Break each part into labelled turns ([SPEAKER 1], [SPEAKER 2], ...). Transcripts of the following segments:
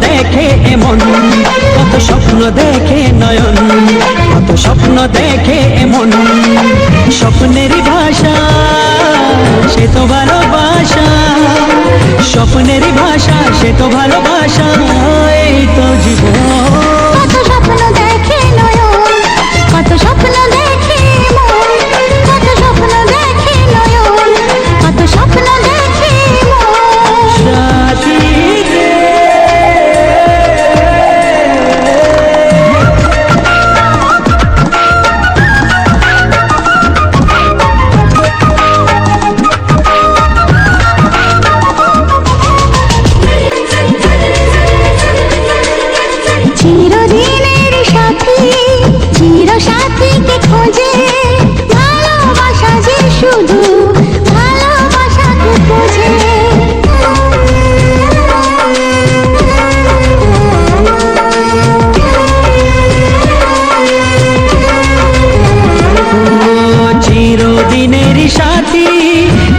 [SPEAKER 1] দেখে এমন, কত স্বপ্ন দেখে নয়ন, কত স্বপ্ন দেখে এমন। স্বপ্নেরই ভাষা, সে তো ভালোবাসা। স্বপ্নেরই ভাষা, সে তো ভালোবাসা, এই তো জীবন।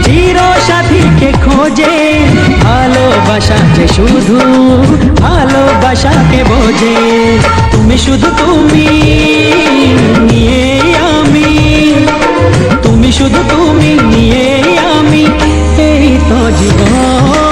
[SPEAKER 2] চির সাথীকে খোঁজে, ভালোবাসা যে শুধু, ভালোবাসাকে বোঝে।
[SPEAKER 1] তুমি শুধু তুমি, নিয়ে আমি। তুমি শুধু তুমি, নিয়ে আমি। এই তো জীবন।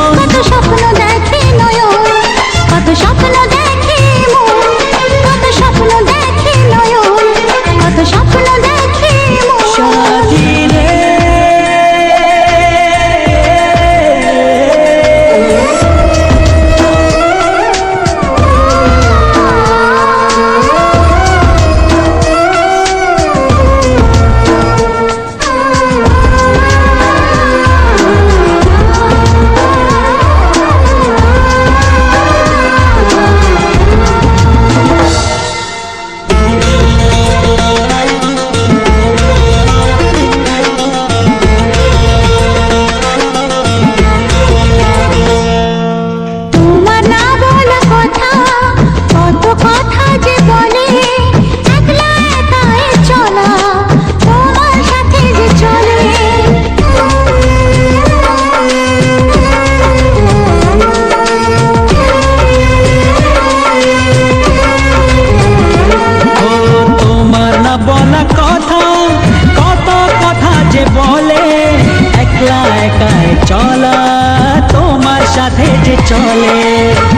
[SPEAKER 2] তোমার সাথে যে চলে।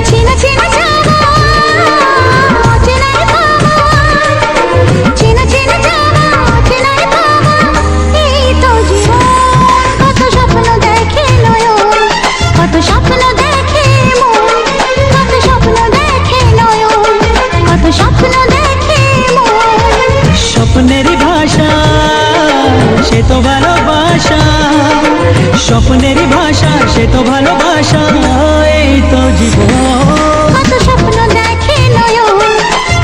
[SPEAKER 1] স্বপ্নেরই ভাষা সে তো ভালোবাসা। এই তো জীবন।
[SPEAKER 2] কত স্বপ্ন দেখে নয়ন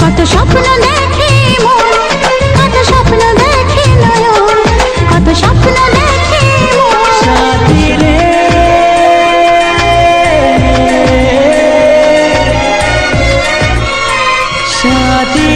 [SPEAKER 2] কত স্বপ্ন দেখে মন। কত স্বপ্ন দেখে নয়ন কত স্বপ্ন দেখে
[SPEAKER 1] সাথী রে সাথী